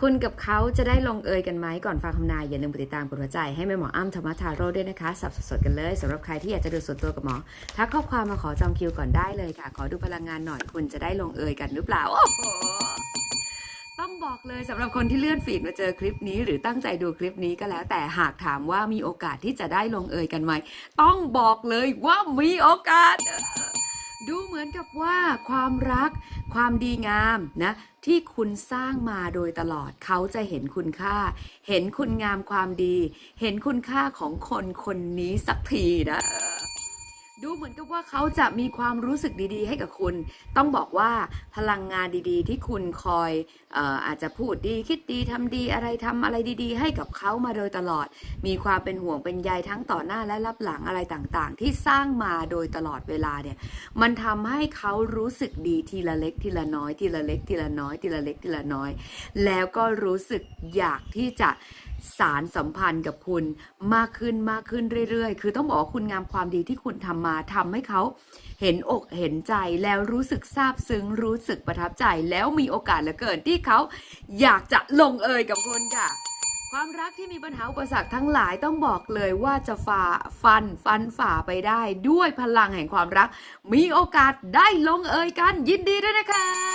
คุณกับเขาจะได้ลงเอยกันไหมก่อนฟังคำนายอย่าลืมกดติดตามกดหัวใจให้แม่หมออ้ำธรรมทาโร่ด้วยนะคะสับสดๆกันเลยสำหรับใครที่อยากจะดูส่วนตัวกับหมอทักข้อความมาขอจองคิวก่อนได้เลยค่ะ ขอดูพลังงานหน่อยคุณจะได้ลงเอยกันหรือเปล่าโอ้โหต้องบอกเลยสำหรับคนที่เลื่อนฟีดมาเจอคลิปนี้ หรือตั้งใจดูคลิปนี้ก็แล้ว แต่หากถามว่ามีโอกาสที่จะได้ลงเอยกันไหมต้องบอกเลยว่ามีโอกาส ดูเหมือนกับว่าความรัก ความดีงามนะที่คุณสร้างมาโดยตลอดเขาจะเห็นคุณค่า เห็นคุณงามความดี เห็นคุณค่าของคนคนนี้สักทีนะ ดูเหมือนกับว่าเขาจะมีความรู้สึกดีๆ ให้กับคุณ ต้องบอกว่าพลังงานดีๆ ที่คุณคอยอออาจจะพูดดีคิดดีทำดีอะไรทำอะไรดีๆ ให้กับเขามาโดยตลอด มีความเป็นห่วงเป็นใยทั้งต่อหน้าและรับหลังอะไรต่างๆ ที่สร้างมาโดยตลอดเวลาเนี่ย มันทำให้เขารู้สึกดีทีละเล็กทีละน้อยทีละเล็กทีละน้อยทีละเล็กทีละน้อย แล้วก็รู้สึกอยากที่จะ สารสัมพันธ์กับคุณมากขึ้นมากขึ้นเรื่อยๆ คือต้องบอกว่าคุณงามความดีที่คุณทำมาทำให้เขาเห็นอกเห็นใจแล้วรู้สึกซาบซึ้งรู้สึกประทับใจแล้วมีโอกาสเหลือเกินที่เขาอยากจะลงเอยกับคุณค่ะ ความรักที่มีปัญหาอุปสรรคทั้งหลายต้องบอกเลยว่าจะฝ่าฟันฟันฝ่าไปได้ด้วยพลังแห่งความรัก มีโอกาสได้ลงเอยกันยินดีด้วยนะคะ